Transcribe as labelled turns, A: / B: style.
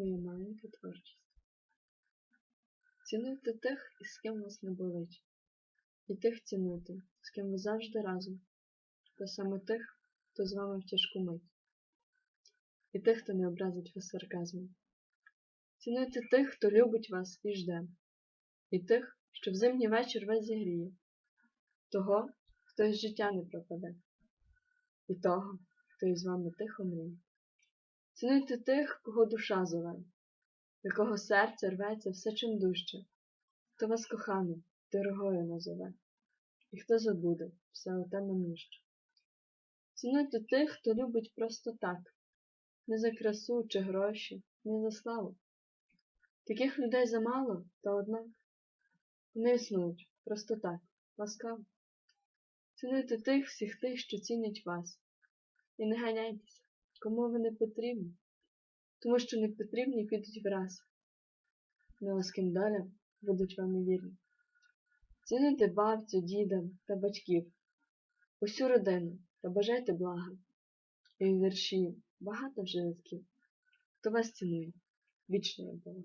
A: Моя маленька творчість. Цінуйте тих, із ким вас не болить, і тих цінуйте, з ким ви завжди разом, та саме тих, хто з вами в тяжку мить, і тих, хто не образить вас сарказмом. Цінуйте тих, хто любить вас і жде, і тих, що в зимній вечір вас зігріє, того, хто із життя не пропаде, і того, хто із вами тихо мріє. Цінуйте тих, кого душа зове, якого серце рветься все чим дужче, хто вас коханим, дорогою назове, і хто забуде все оте минуще. Цінуйте тих, хто любить просто так, не за красу чи гроші, не за славу. Таких людей замало, та однак вони існують просто так, ласкаво. Цінуйте тих всіх тих, що цінять вас, і не ганяйтеся, кому ви не потрібні, тому що не потрібні підуть враз. Не з ким будуть вам невірні. вірні. Цінуйте бабцю, діда та батьків, усю родину та бажайте блага. І вірші багато вже рядків. Хто вас цінує, вічно була.